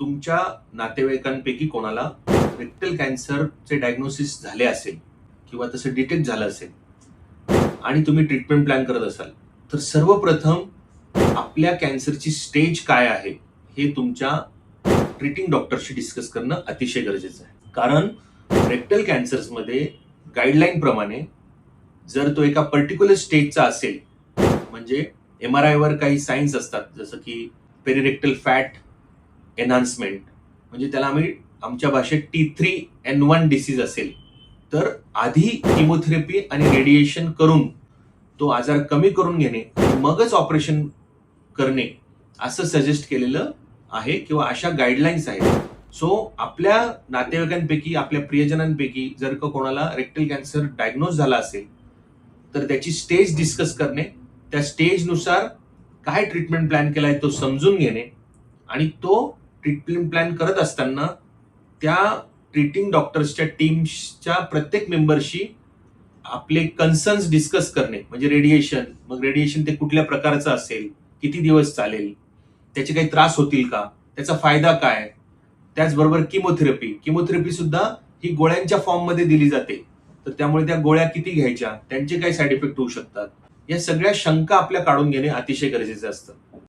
तुमच्या नातेवाईकांपैकी कोणाला rectal कॅन्सरचे diagnosis झाले असेल किंवा तसं डिटेक्ट झालं असेल आणि तुम्ही ट्रीटमेंट प्लॅन करत असाल तर सर्वप्रथम आपल्या कॅन्सरची स्टेज काय आहे हे तुमच्या ट्रीटिंग डॉक्टरशी डिस्कस करणं अतिशय गरजेचं आहे. कारण रेक्टल कॅन्सर्समध्ये गाईडलाईन प्रमाणे जर तो एका पर्टिक्युलर स्टेजचा असेल म्हणजे एम आर आयवर काही सायन्स असतात जसं की पेरिरेक्टल फॅट एनहान्समेंट म्हणजे त्याला आम्ही आमच्या भाषेत T three N one disease असेल. तर आधी किमोथेरपी आणि रेडिएशन करून तो आजार कमी करून घेणे मगच ऑपरेशन करणे असं सजेस्ट केलेलं आहे किंवा अशा गाईडलाईन्स आहेत. सो आपल्या नातेवाईकांपैकी आपल्या प्रियजनांपैकी जर का कोणाला रेक्टल कॅन्सर डायग्नोज झाला असेल तर त्याची स्टेज डिस्कस करणे त्या स्टेजनुसार काय ट्रीटमेंट प्लॅन केला आहे तो समजून घेणे आणि तो ट्रीटमेंट प्लॅन करत असताना त्या ट्रीटिंग डॉक्टर्सच्या टीमच्या प्रत्येक मेंबरशी आपले कन्सर्न्स डिस्कस करणे म्हणजे रेडिएशन मग रेडिएशन ते कुठल्या प्रकारचं असेल किती दिवस चालेल त्याचे काही त्रास होतील का त्याचा फायदा काय त्याचबरोबर किमोथेरपी किमोथेरपी सुद्धा ही गोळ्यांच्या फॉर्ममध्ये दिली जाते. तर त्यामुळे त्या गोळ्या किती घ्यायच्या त्यांचे काय साईड इफेक्ट होऊ शकतात या सगळ्या शंका आपल्या काढून घेणे अतिशय गरजेचं असतं.